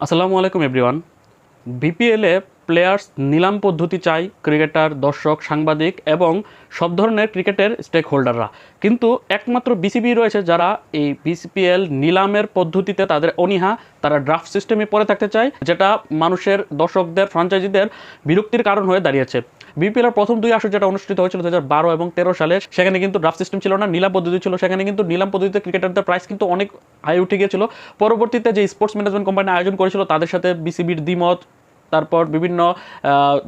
আসসালামু আলাইকুম এভরিওয়ান বিপিএলে প্লেয়ার্স নিলাম পদ্ধতি চাই ক্রিকেটার, দর্শক, সাংবাদিক এবং সব ধরনের ক্রিকেটের স্টেক হোল্ডাররা কিন্তু একমাত্র বিসিবি রয়েছে যারা এই বিসিপিএল নিলামের পদ্ধতিতে তাদের অনীহা, তারা ড্রাফট সিস্টেমে পড়ে থাকতে চায়, যেটা মানুষের, দর্শকদের ফ্রাঞ্চাইজিদের বিরক্তির কারণ হয়ে দাঁড়িয়েছে। বিপিএল এর প্রথম দুই আসর যেটা অনুষ্ঠিত হয়েছিল দু বারো এবং তেরো সালে, সেখানে কিন্তু ড্রাফট সিস্টেম ছিল না, নিলাম পদ্ধতি ছিল, সেখানে কিন্তু নিলাম পদ্ধতিতে ক্রিকেটারদের প্রাইস কিন্তু অনেক হাই উঠে গিয়েছিল। পরবর্তীতে যে স্পোর্টস ম্যানেজমেন্ট কোম্পানি আয়োজন করেছিল, তাদের সাথে বিসিবির দ্বিমত তারপর বিভিন্ন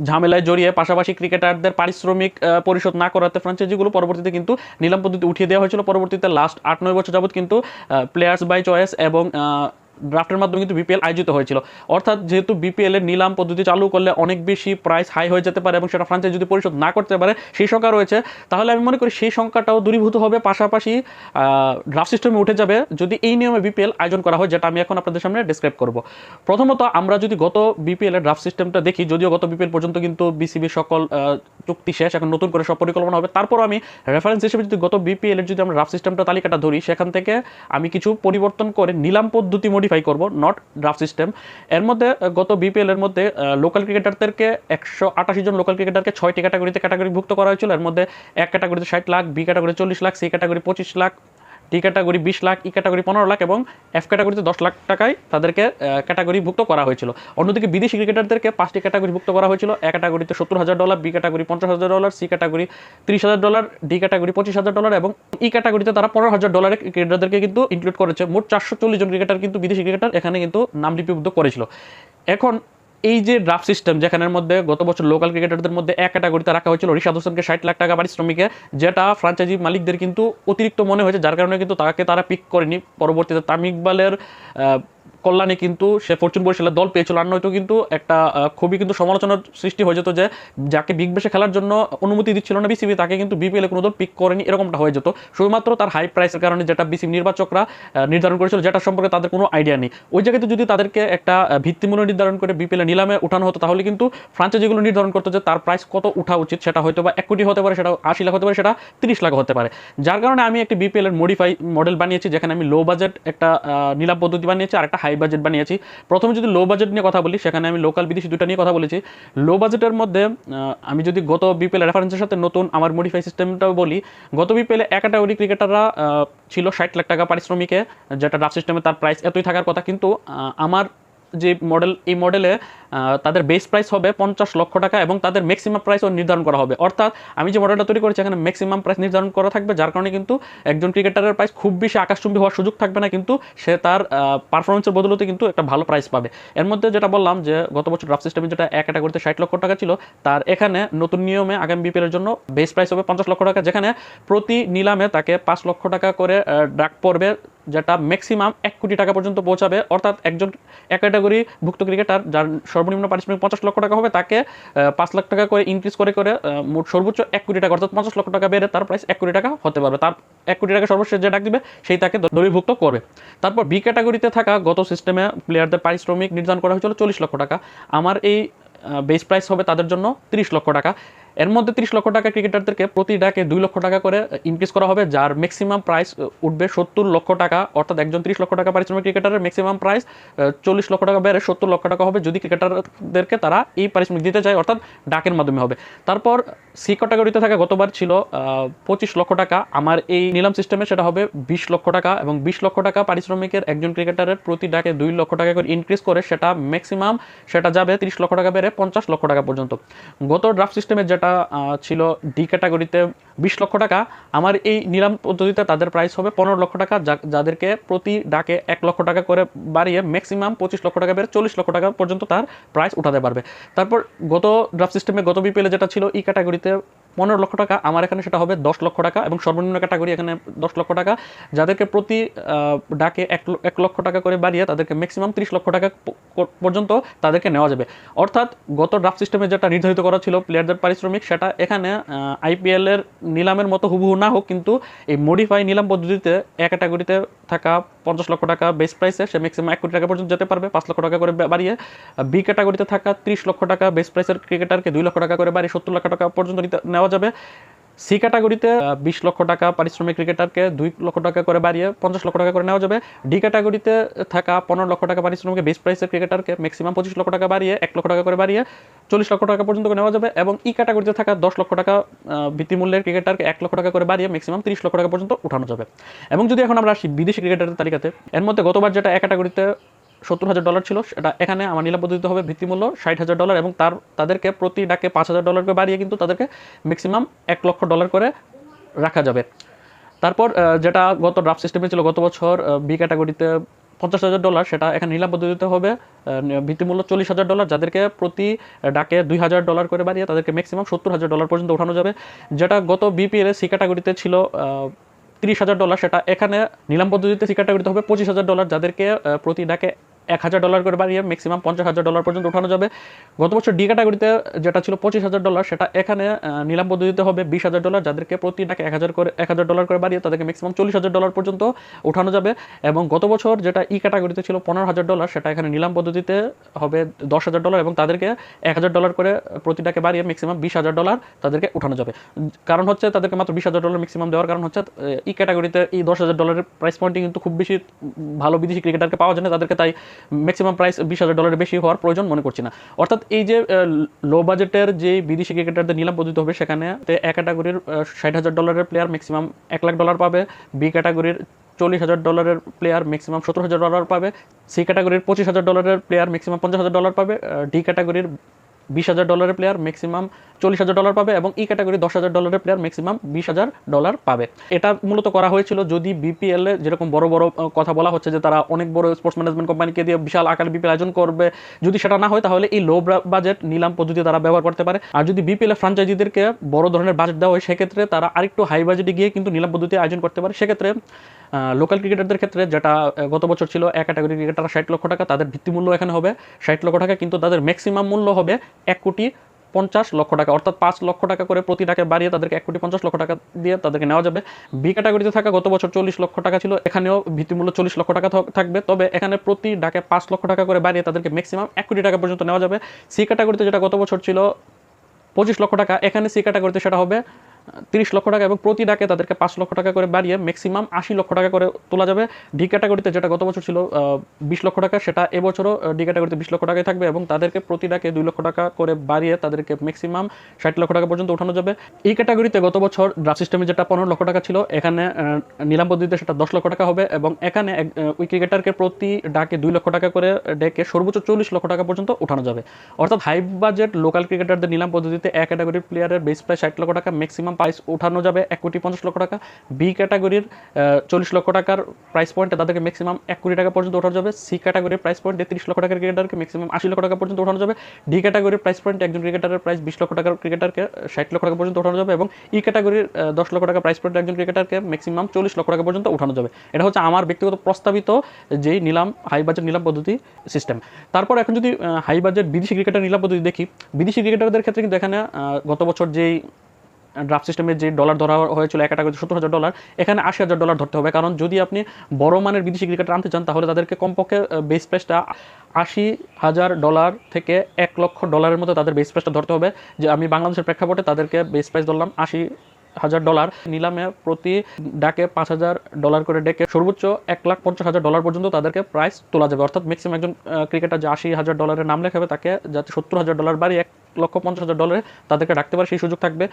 ঝামেলায় জড়িয়ে পাশাপাশি ক্রিকেটারদের পারিশ্রমিক পরিশোধ না করাতে ফ্রাঞ্চাইজিগুলো পরবর্তীতে কিন্তু নিলাম পদ্ধতি উঠিয়ে দেওয়া হয়েছিল। পরবর্তীতে লাস্ট আট, নয় বছর যাবৎ কিন্তু প্লেয়ার্স বাই চয়েস এবং ড্রাফটের মাধ্যমে কিন্তু বিপিএল আয়োজিত হয়েছিল। অর্থাৎ যেহেতু বিপিএল এর নিলাম পদ্ধতি চালু করলে অনেক বেশি প্রাইস হাই হয়ে যেতে পারে এবং সেটা ফ্রাঞ্চাইজ যদি পরিশোধ না করতে পারে, সেই সংখ্যা রয়েছে। তাহলে আমি মনে করি সেই সংখ্যাটাও দূরীভূত হবে, পাশাপাশি ড্রাফট সিস্টেমে উঠে যাবে যদি এই নিয়মে বিপিএল আয়োজন করা হয়, যেটা আমি এখন আপনাদের সামনে ডিসক্রাইব করব। প্রথমত আমরা যদি গত বিপিএল এর ড্রাফট সিস্টেমটা দেখি, যদিও গত বিপিএল পর্যন্ত কিন্তু বিসিবি সকল চুক্তি শেষ, এখন নতুন করে সব পরিকল্পনা হবে। তারপর আমি রেফারেন্স হিসেবে যদি গত বিপিএল এর যদি আমরা ড্রাফট সিস্টেমটা তালিকাটা ধরি, সেখান থেকে আমি কিছু পরিবর্তন করে নিলাম পদ্ধতি মডিফাই করব নট ড্রাফট সিস্টেম এর মধ্যে গত বিপিএল এর মধ্যে লোকাল ক্রিকেটারদেরকে একশো আটাশি জন লোকাল ক্রিকেটারকে ছয়টি ক্যাটাগরিতে ক্যাটাগরিভুক্ত করা হয়েছিল। এর মধ্যে এক ক্যাটাগরিতে ষাট লাখ, বি ক্যাটাগরি চল্লিশ লাখ, সি ক্যাটাগরি পঁচিশ লাখ ডি ক্যাটাগরি বিশ লাখ, ই ক্যাটাগরি পনেরো লাখ এবং এফ ক্যাটাগরিতে দশ লাখ টাকায় তাদেরকে ক্যাটাগরিভুক্ত করা হয়েছিল। অন্যদিকে বিদেশি ক্রিকেটারদেরকে পাঁচটি ক্যাটাগরিভুক্ত করা হয়েছিল। এ ক্যাটাগরিতে সত্তর হাজার ডলার, বি ক্যাটাগরি পঞ্চাশ হাজার ডলার, সি ক্যাটাগরি তিরিশ হাজার ডলার, ডি ক্যাটাগরি পঁচিশ হাজার ডলার এবং ই ক্যাটাগরিতে তারা পনেরো হাজার ডলারের ক্রিকেটারদেরকে কিন্তু ইনক্লুড করেছে। মোট চারশো চল্লিশ জন ক্রিকেটার কিন্তু বিদেশি ক্রিকেটার এখানে কিন্তু নাম লিপিবদ্ধ করেছিল। এখন এই যে ড্রাফ সিস্টেম যেখানের মধ্যে গত বছর লোকাল ক্রিকেটারদের মধ্যে এক ক্যাটাগরিতে রাখা হয়েছিল ঋষাদ হোসেনকে ষাট লাখ টাকা পারিশ্রমিকে যেটা ফ্রাঞ্চাইজি মালিকদের কিন্তু অতিরিক্ত মনে হয়েছে যার কারণে কিন্তু তাকে তারা পিক করেনি। পরবর্তীতে আহ, কল্যাণে কিন্তু, সে ফরচুন বরিশালের দল পেয়েছিল। আর নয়তো কিন্তু একটা খুবই কিন্তু সমালোচনার সৃষ্টি হয়ে যেত যে যাকে বিগ বেশে খেলার জন্য অনুমতি দিচ্ছিল না বিসিবি তাকে কিন্তু বিপিএল কোনো দল পিক করেনি, এরকমটা হয়ে যেত। শুধুমাত্র তার হাই প্রাইসের কারণে যেটা বিসিবি নির্বাচকরা নির্ধারণ করেছিল, যেটা সম্পর্কে তাদের কোনো আইডিয়া নেই। ওই জায়গাতে যদি তাদেরকে একটা ভিত্তিমূল্য নির্ধারণ করে বিপিএল নিলামে উঠানো হতো, তাহলে কিন্তু ফ্রাঞ্চাইজিগুলো নির্ধারণ করতো যে তার প্রাইস কত উঠা উচিত, সেটা হয়তো বা এক কোটি হতে পারে, সেটা আশি লাখ হতে পারে, সেটা তিরিশ লাখ হতে পারে। যার কারণে আমি একটি বিপিএল এর মডিফাই মডেল বানিয়েছি, যেখানে আমি লো বাজেট একটা নিলাম পদ্ধতি বানিয়েছি, আর একটা হাই বাজেট বানিয়েছি। প্রথমে যদি লো বাজেট নিয়ে কথা বলি, সেখানে আমি লোকাল বিদেশি দুটা নিয়ে কথা বলেছি। লো বাজেটের মধ্যে আমি যদি গত বিপিএল রেফারেন্সের সাথে নতুন আমার মডিফাই সিস্টেমটাও বলি, গত বিপিএলে এক ক্যাটাগরি ক্রিকেটাররা ছিল ষাট লাখ টাকা পারিশ্রমিকে, যেটা ড্রাফট সিস্টেমে তার প্রাইস এতই থাকার কথা। কিন্তু আমার যে মডেল এই মডেলে তাদের বেস প্রাইস হবে পঞ্চাশ লক্ষ টাকা এবং তাদের ম্যাক্সিমাম প্রাইসও নির্ধারণ করা হবে। অর্থাৎ আমি যে মডেলটা তৈরি করেছি, এখানে ম্যাক্সিমাম প্রাইস নির্ধারণ করা থাকবে, যার কারণে কিন্তু একজন ক্রিকেটারের প্রাইস খুব বেশি আকাশচুম্বী হওয়ার সুযোগ থাকবে না, কিন্তু সে তার পারফরমেন্সের বদলতে কিন্তু একটা ভালো প্রাইস পাবে। এর মধ্যে যেটা বললাম যে, গত বছর ড্রাফট সিস্টেমে যেটা এক ক্যাটাগরিতে ষাট লক্ষ টাকা ছিল, তার এখানে নতুন নিয়মে আগামী বিপিএল এর জন্য বেস প্রাইস হবে পঞ্চাশ লক্ষ টাকা, যেখানে প্রতি নিলামে তাকে পাঁচ লক্ষ টাকা করে ডাক পড়বে যেটা ম্যাক্সিমাম এক কোটি টাকা পর্যন্ত পৌঁছাবে। অর্থাৎ একজন, এক ক্যাটাগরি ভুক্ত ক্রিকেটার যার সর্বনিম্ন পারিশ্রমিক পঞ্চাশ লক্ষ টাকা হবে, তাকে পাঁচ লাখ টাকা করে ইনক্রিজ করে করে মোট সর্বোচ্চ এক কোটি টাকা, অর্থাৎ পঞ্চাশ লক্ষ টাকা বেড়ে তার প্রাইস এক কোটি টাকা হতে পারবে। তার এক কোটি টাকা সর্বশেষ যে ডাক দিবে, সেই তাকে দলীয়ভুক্ত করবে। তারপর বি ক্যাটাগরিতে থাকা গত সিস্টেমে প্লেয়ারদের পারিশ্রমিক নির্ধারণ করা হয়েছিল চল্লিশ লক্ষ টাকা। আমার এই বেস প্রাইস হবে তাদের জন্য তিরিশ লক্ষ টাকা। এর মধ্যে তিরিশ লক্ষ টাকা ক্রিকেটারদেরকে প্রতি ডাকে দুই লক্ষ টাকা করে ইনক্রিজ করা হবে যার ম্যাক্সিমাম প্রাইস উঠবে সত্তর লক্ষ টাকা অর্থাৎ একজন তিরিশ লক্ষ টাকা পারিশ্রমিক ক্রিকেটারের ম্যাক্সিমাম প্রাইস চল্লিশ লক্ষ টাকা বেড়ে সত্তর লক্ষ টাকা হবে যদি ক্রিকেটারদেরকে তারা এই পারিশ্রমিক দিতে চায় অর্থাৎ ডাকের মাধ্যমে হবে তারপর সি ক্যাটাগরিতে থাকা গতবার ছিল পঁচিশ লক্ষ টাকা আমার এই নিলাম সিস্টেমে সেটা হবে বিশ লক্ষ টাকা এবং বিশ লক্ষ টাকা পারিশ্রমিকের একজন ক্রিকেটারের প্রতি ডাকে দুই লক্ষ টাকা করে ইনক্রিজ করে সেটা ম্যাক্সিমাম সেটা যাবে তিরিশ লক্ষ টাকা বেড়ে পঞ্চাশ লক্ষ টাকা পর্যন্ত গত ড্রাফট সিস্টেমে যেটা আহ, ছিল ডি ক্যাটাগরিতে বিশ লক্ষ টাকা। আমার এই নিলাম পদ্ধতিতে তাদের প্রাইস হবে পনেরো লক্ষ টাকা যাদেরকে প্রতি ডাকে এক লক্ষ টাকা করে বাড়িয়ে ম্যাক্সিমাম পঁচিশ লক্ষ টাকা বেড়ে চল্লিশ লক্ষ টাকা পর্যন্ত তার প্রাইস উঠাতে পারবে। তারপর গত ড্রাফ সিস্টেমে গত বিপিএলে যেটা ছিল ই ক্যাটাগরিতে পনেরো লক্ষ টাকা, আমার এখানে সেটা হবে দশ লক্ষ টাকা এবং সর্বনিম্ন ক্যাটাগরি এখানে দশ লক্ষ টাকা। যাদেরকে প্রতি ডাকে এক এক লক্ষ টাকা করে বাড়িয়ে তাদেরকে ম্যাক্সিমাম তিরিশ লক্ষ টাকা পর্যন্ত তাদেরকে নেওয়া যাবে। অর্থাৎ গত ড্রাফট সিস্টেমে যেটা নির্ধারিত করা ছিল প্লেয়ারদের পারিশ্রমিক, সেটা এখানে আইপিএল এর নিলামের মতো হুবহু না হোক, কিন্তু এই মডিফাই নিলাম পদ্ধতিতে এক ক্যাটাগরিতে থাকা পঞ্চাশ লক্ষ টাকা বেস প্রাইসে সে ম্যাক্সিমাম এক কোটি টাকা পর্যন্ত যেতে পারবে, পাঁচ লক্ষ টাকা করে বাড়িয়ে। বি ক্যাটাগরিতে থাকা ত্রিশ লক্ষ টাকা বেস প্রাইসের ক্রিকেটারকে দুই লক্ষ টাকা করে বাড়িয়ে সত্তর লক্ষ টাকা পর্যন্ত নিতে- যাবে। সি ক্যাটাগরিতে বিশ লক্ষ টাকা পারিশ্রমিক ক্রিকেটারকে দুই লক্ষ টাকা করে বাড়িয়ে পঞ্চাশ লক্ষ টাকা করে নেওয়া যাবে। ডি ক্যাটাগরিতে থাকা পনেরো লক্ষ টাকা পারিশ্রমিক বেস প্রাইসের ক্রিকেটারকে ম্যাক্সিমাম পঁচিশ লক্ষ টাকা বাড়িয়ে এক লক্ষ টাকা করে বাড়িয়ে চল্লিশ লক্ষ টাকা পর্যন্ত নেওয়া যাবে এবং ই ক্যাটাগরিতে থাকা দশ লক্ষ টাকা ভিত্তিমূল্যের ক্রিকেটারকে এক লক্ষ টাকা করে বাড়িয়ে ম্যাক্সিমাম তিরিশ লক্ষ টাকা পর্যন্ত উঠানো যাবে। এবং যদি এখন আমরা আসি বিদেশি ক্রিকেটারের তালিকাতে, এর মধ্যে গতবার যেটা এক ক্যাটাগরিতে সত্তর হাজার ডলার ছিল, সেটা এখানে আমার নিলাম পদ্ধতিতে হবে ভিত্তিমূল্য ষাট হাজার ডলার এবং তার, তাদেরকে প্রতি ডাকে পাঁচ হাজার ডলার করে বাড়িয়ে কিন্তু তাদেরকে ম্যাক্সিমাম এক লক্ষ ডলার করে রাখা যাবে। তারপর যেটা গত ড্রাফট সিস্টেমে ছিল, গত বছর বি ক্যাটাগরিতে পঞ্চাশ হাজার ডলার সেটা এখানে নিলাম পদ্ধতিতে হবে ভিত্তিমূল্য চল্লিশ হাজার ডলার যাদেরকে প্রতি ডাকে দুই হাজার ডলার করে বাড়িয়ে তাদেরকে ম্যাক্সিমাম সত্তর হাজার ডলার পর্যন্ত উঠানো যাবে। যেটা গত বিপিএল সি ক্যাটাগরিতে ছিল তিরিশ হাজার ডলার সেটা এখানে নিলাম পদ্ধতিতে সি ক্যাটাগরিতে হবে পঁচিশ হাজার ডলার যাদেরকে প্রতি ডাকে এক হাজার ডলার করে বাড়িয়ে ম্যাক্সিমাম পঞ্চাশ হাজার ডলার পর্যন্ত উঠানো যাবে। গত বছর ডি ক্যাটাগরিতে যেটা ছিল পঁচিশ হাজার ডলার, সেটা এখানে নিলাম পদ্ধতিতে হবে বিশ হাজার ডলার, যাদেরকে প্রতি ডাকে এক হাজার করে, এক হাজার ডলার করে বাড়িয়ে তাদেরকে ম্যাক্সিমাম চল্লিশ হাজার ডলার পর্যন্ত উঠানো যাবে। এবং গত বছর যেটা ই ক্যাটাগরিতে ছিল পনেরো হাজার ডলার, সেটা এখানে নিলাম পদ্ধতিতে হবে দশ হাজার ডলার এবং তাদেরকে এক হাজার ডলার করে প্রতি ডাকে বাড়িয়ে ম্যাক্সিমাম বিশ হাজার ডলার তাদেরকে উঠানো যাবে। কারণ হচ্ছে তাদেরকে মাত্র বিশ হাজার ডলার ম্যাক্সিমাম দেওয়ার কারণ হচ্ছে ই ক্যাটাগরিতে এই দশ হাজার ডলারের প্রাইস পয়েন্টে কিন্তু খুব বেশি ভালো বিদেশি ক্রিকেটারকে পাওয়া যায় না তাদেরকে, তাই ম্যাক্সিমাম প্রাইস বিশ হাজার ডলারের বেশি হওয়ার প্রয়োজন মনে করছি না। অর্থাৎ এই যে লো বাজেটের যে বিদেশি ক্রিকেটারদের নিলাম পদ্ধতি হবে, সেখানে এক ক্যাটাগরির ষাট হাজার ডলারের প্লেয়ার ম্যাক্সিমাম এক লাখ ডলার পাবে বি ক্যাটাগরির চল্লিশ হাজার ডলারের প্লেয়ার ম্যাক্সিমাম সত্তর হাজার ডলার পাবে সি ক্যাটাগরির পঁচিশ হাজার ডলারের প্লেয়ার ম্যাক্সিমাম পঞ্চাশ হাজার ডলার পাবে ডি ক্যাটাগরির বিশ হাজার ডলারের প্লেয়ার ম্যাক্সিমাম চল্লিশ হাজার ডলার পাবে এবং ই ক্যাটাগরি দশ হাজার ডলারের প্লেয়ার ম্যাক্সিমাম বিশ হাজার ডলার পাবে। এটা মূলত করা হয়েছিল যদি বিপিএল এ যেরকম বড় বড় কথা বলা হচ্ছে যে তারা অনেক বড় স্পোর্টস ম্যানেজমেন্ট কোম্পানিকে দিয়ে বিশাল আকারে বিপিএল আয়োজন করবে, যদি সেটা না হয় তাহলে এই লো বাজেট নিলাম পদ্ধতি তারা ব্যবহার করতে পারে। আর যদি বিপিএল ফ্রাঞ্চাইজিদেরকে বড় ধরনের বাজেট দেওয়া হয়, সেক্ষেত্রে তারা আরেকটু হাই বাজেটে গিয়ে কিন্তু নিলাম পদ্ধতি আয়োজন করতে পারে। সেক্ষেত্রে লোকাল ক্রিকেটারদের ক্ষেত্রে যেটা গত বছর ছিল, এক ক্যাটাগরি ক্রিকেটার ষাট লক্ষ টাকা, তাদের ভিত্তিমূল্য এখানে হবে। ষাট লক্ষ টাকা কিন্তু তাদের ম্যাক্সিমাম মূল্য হবে এক কোটি পঞ্চাশ লক্ষ টাকা, অর্থাৎ পাঁচ লক্ষ টাকা করে প্রতি টাকা বাড়িয়ে তাদেরকে এক কোটি পঞ্চাশ লক্ষ টাকা দিয়ে তাদেরকে নেওয়া যাবে। বি ক্যাটাগরিতে থাকা গত বছর চল্লিশ লক্ষ টাকা ছিল, এখানেও ভিত্তিমূল্য চল্লিশ লক্ষ টাকা থাকবে। তবে এখানে প্রতি ডাকে পাঁচ লক্ষ টাকা করে বাড়িয়ে তাদেরকে ম্যাক্সিমাম এক কোটি টাকা পর্যন্ত নেওয়া যাবে। সি ক্যাটাগরিতে যেটা গত বছর ছিল পঁচিশ লক্ষ টাকা, এখানে সি ক্যাটাগরিতে সেটা হবে তিরিশ লক্ষ টাকা এবং প্রতি ডাকে তাদেরকে পাঁচ লক্ষ টাকা করে বাড়িয়ে ম্যাক্সিমাম আশি লক্ষ টাকা করে তোলা যাবে। ডি ক্যাটাগরিতে যেটা গত বছর ছিল বিশ লক্ষ টাকা, সেটা এবছরও ডি ক্যাটাগরিতে বিশ লক্ষ টাকায় থাকবে এবং তাদেরকে প্রতি ডাকে দুই লক্ষ টাকা করে বাড়িয়ে তাদেরকে ম্যাক্সিমাম ষাট লক্ষ টাকা পর্যন্ত উঠানো যাবে। এই ক্যাটাগরিতে গত বছর ড্রাফট সিস্টেমে যেটা পনেরো লক্ষ টাকা ছিল, এখানে নিলাম পদ্ধতিতে সেটা দশ লক্ষ টাকা হবে এবং এখানে ওই ক্রিকেটারকে প্রতি ডাকে দুই লক্ষ টাকা করে, ডেকে সর্বোচ্চ চল্লিশ লক্ষ টাকা পর্যন্ত উঠানো যাবে। অর্থাৎ হাই বাজেট লোকাল ক্রিকেটারদের নিলাম পদ্ধতিতে এক ক্যাটাগরির প্লেয়ারের বেস প্রাইস ষাট লক্ষ টাকা ম্যাক্সিমাম প্রাইস ওঠানো যাবে এক কোটি পঞ্চাশ লক্ষ টাকা। বি ক্যাটাগরির চল্লিশ লক্ষ টাকার প্রাইস পয়েন্টে তাদেরকে ম্যাক্সিমাম এক কোটি টাকা পর্যন্ত ওঠানো যাবে। সি ক্যাটাগরির প্রাইস পয়েন্টে তিরিশ লক্ষ টাকার ক্রিকেটারকে ম্যাক্সিমাম আশি লক্ষ টাকা পর্যন্ত উঠানো যাবে। ডি ক্যাটাগরির প্রাইস পয়েন্টে একজন ক্রিকেটারের প্রাইস বিশ লক্ষ টাকার ক্রিকেটারকে ষাট লক্ষ টাকা পর্যন্ত ওঠানো যাবে এবং ই ক্যাটাগরির দশ লক্ষ টাকা প্রাইস পয়েন্টে একজন ক্রিকেটারকে ম্যাক্সিমাম চল্লিশ লক্ষ টাকা পর্যন্ত উঠানো যাবে। এটা হচ্ছে আমার ব্যক্তিগত প্রস্তাবিত যেই নিলাম হাই বাজেট নিলাম পদ্ধতি সিস্টেম তারপর এখন যদি হাই বাজেট বিদেশি ক্রিকেটার নিলাম পদ্ধতি দেখি, বিদেশি ক্রিকেটারদের ক্ষেত্রে কিন্তু এখানে গত বছর যেই ড্রাফট সিস্টেমে যে ডলার ধরা হয়েছিল এক টাকা সত্তর হাজার ডলার এখানে আশি হাজার ডলার ধরতে হবে। কারণ যদি আপনি বড় মানের বিদেশি ক্রিকেটার আনতে চান, তাহলে তাদেরকে কমপক্ষে বেস প্রাইসটা আশি হাজার ডলার থেকে এক লক্ষ ডলারের মতো তাদের বেস প্রাইসটা ধরতে হবে। যে আমি বাংলাদেশের প্রেক্ষাপটে তাদেরকে বেস প্রাইস ধরলাম আশি হাজার ডলার। নিলামে প্রতি ডাকে পাঁচ হাজার ডলার করে ডেকে সর্বোচ্চ এক লাখ পঞ্চাশ হাজার ডলার পর্যন্ত তাদেরকে প্রাইস তোলা যাবে। অর্থাৎ ম্যাক্সিমাম একজন ক্রিকেটার যে আশি হাজার ডলারের নাম লেখাবে, তাকে যাতে সত্তর হাজার ডলার বাড়ি এক লক্ষ পঞ্চাশ হাজার ডলারে তাদেরকে ডাকতে পারে, সেই সুযোগ থাকবে।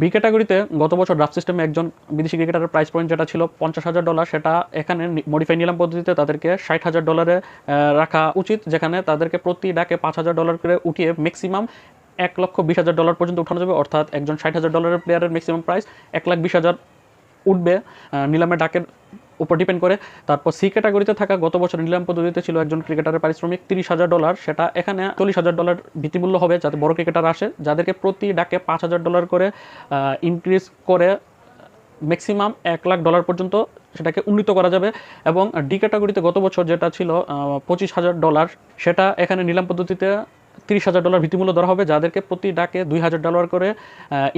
বি ক্যাটাগরিতে গত বছর ড্রাফট সিস্টেমে একজন বিদেশি ক্রিকেটারের প্রাইস পয়েন্ট যেটা ছিল পঞ্চাশ হাজার ডলার, সেটা এখানে মডিফাই নিলাম পদ্ধতিতে তাদেরকে ষাট হাজার ডলারে রাখা উচিত, যেখানে তাদেরকে প্রতি ডাকে পাঁচ হাজার ডলার করে উঠিয়ে ম্যাক্সিমাম এক লক্ষ বিশ হাজার ডলার পর্যন্ত উঠানো যাবে অর্থাৎ একজন ষাট হাজার ডলারের প্লেয়ারের ম্যাক্সিমাম প্রাইস এক লাখ বিশ হাজার উঠবে। আহ, নিলামের ডাকের উপর ডিপেন্ড করে। তারপর সি ক্যাটাগরিতে থাকা গত বছর নিলাম পদ্ধতিতে ছিল একজন ক্রিকেটারের পারিশ্রমিক তিরিশ হাজার ডলার। সেটা এখানে চল্লিশ হাজার ডলার ভিত্তিমূল্য হবে যাতে বড় ক্রিকেটার আসে যাদেরকে প্রতি ডাকে পাঁচ হাজার ডলার করে ইনক্রিজ করে ম্যাক্সিমাম এক লাখ ডলার পর্যন্ত সেটাকে উন্নীত করা যাবে। এবং ডি ক্যাটাগরিতে গত বছর যেটা ছিল পঁচিশ হাজার ডলার সেটা এখানে নিলাম পদ্ধতিতে তিরিশ হাজার ডলার ভিত্তিমূল্য ধরা হবে, যাদেরকে প্রতি ডাকে দুই হাজার ডলার করে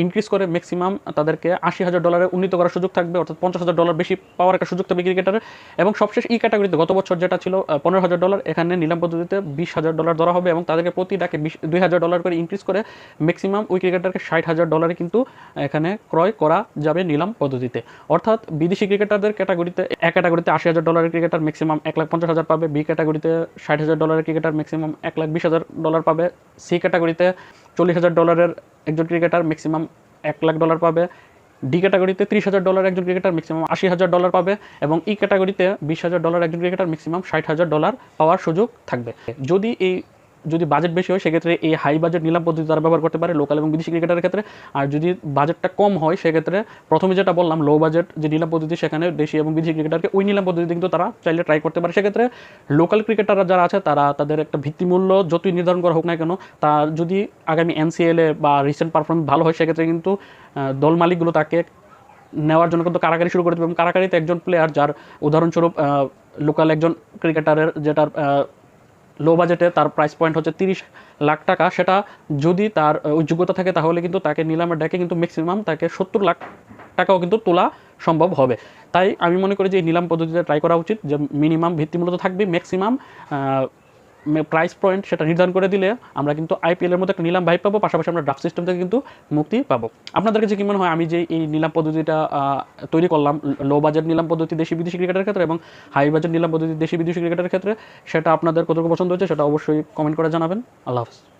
ইনক্রিজ করে ম্যাক্সিমাম তাদেরকে আশি হাজার ডলারে উন্নীত করার সুযোগ থাকবে, অর্থাৎ পঞ্চাশ হাজার ডলার বেশি পাওয়ার একটা সুযোগ থাকবে ক্রিকেটারের। এবং সবশেষ ই ক্যাটাগরিতে গত বছর যেটা ছিল পনেরো হাজার ডলার, এখানে নিলাম পদ্ধতিতে বিশ হাজার ডলার ধরা হবে এবং তাদেরকে প্রতি ডাকে বিশ, দুই হাজার ডলার করে ইনক্রিজ করে ম্যাক্সিমাম ওই ক্রিকেটারকে ষাট হাজার ডলারে কিন্তু এখানে ক্রয় করা যাবে নিলাম পদ্ধতিতে। অর্থাৎ বিদেশি ক্রিকেটারদের ক্যাটাগরিতে এক ক্যাটাগরিতে আশি হাজার ডলারের ক্রিকেটার ম্যাক্সিমাম এক লাখ পঞ্চাশ হাজার পাবে, বি ক্যাটাগরিতে ষাট হাজার ডলারের ক্রিকেটার ম্যাক্সিমাম এক লাখ বিশ হাজার ডলার পাবে। সি ক্যাটাগরিতে চল্লিশ হাজার ডলারের একজন ক্রিকেটার ম্যাক্সিমাম এক লাখ ডলার পাবে। ডি ক্যাটাগরিতে ত্রিশ হাজার ডলার একজন ক্রিকেটার ম্যাক্সিমাম আশি হাজার ডলার পাবে এবং ই ক্যাটাগরিতে বিশ হাজার ডলার একজন ক্রিকেটার ম্যাক্সিমাম ষাট হাজার ডলার পাওয়ার সুযোগ থাকবে। যদি এই যদি বাজেট বেশি হয়, সেক্ষেত্রে এই হাই বাজেট নিলাম পদ্ধতি তারা ব্যবহার করতে পারে লোকাল এবং বিদেশি ক্রিকেটারের ক্ষেত্রে। আর যদি বাজেটটা কম হয়, সেক্ষেত্রে প্রথমে যেটা বললাম লো বাজেট যে নিলাম পদ্ধতি সেখানে দেশি এবং বিদেশি ক্রিকেটারকে ওই নিলাম পদ্ধতিতে কিন্তু তারা চাইলে ট্রাই করতে পারে। সেক্ষেত্রে লোকাল ক্রিকেটাররা যারা আছে, তারা তাদের একটা ভিত্তিমূল্য যতই নির্ধারণ করা হোক না কেন, তা যদি আগামী এনসিএলে বা রিসেন্ট পারফরমেন্স ভালো হয়, সেক্ষেত্রে কিন্তু দল মালিকগুলো তাকে নেওয়ার জন্য কিন্তু কারাকারি শুরু করে দেবে। এবং কারাকারিতে একজন প্লেয়ার যার উদাহরণস্বরূপ লোকাল একজন ক্রিকেটারের যেটার লো বাজেটে তার প্রাইস পয়েন্ট হচ্ছে তিরিশ লাখ টাকা। সেটা যদি তার ওই যোগ্যতা থাকে তাহলে কিন্তু তাকে নিলামের ডেকে কিন্তু ম্যাক্সিমাম তাকে সত্তর লাখ টাকাও কিন্তু তোলা সম্ভব হবে। তাই আমি মনে করি যে এই নিলাম পদ্ধতিতে ট্রাই করা উচিত, যে মিনিমাম ভিত্তিমূলত থাকবে ম্যাক্সিমাম প্রাইস পয়েন্ট সেটা নির্ধারণ করে দিলে আমরা কিন্তু আইপিএলের মধ্যে একটা নিলাম ভাই পাবো, পাশাপাশি আমরা ড্রাফট সিস্টেম থেকে কিন্তু মুক্তি পাবো। আপনাদের কাছে কি মনে হয়, আমি যে এই নিলাম পদ্ধতিটা তৈরি করলাম লো বাজেট নিলাম পদ্ধতি দেশি বিদেশি ক্রিকেটের ক্ষেত্রে এবং হাই বাজেট নিলাম পদ্ধতি দেশি বিদেশি ক্রিকেটের ক্ষেত্রে, সেটা আপনাদের কতটুকু পছন্দ হয়েছে সেটা অবশ্যই কমেন্ট করে জানাবেন। আল্লাহ হাফিজ।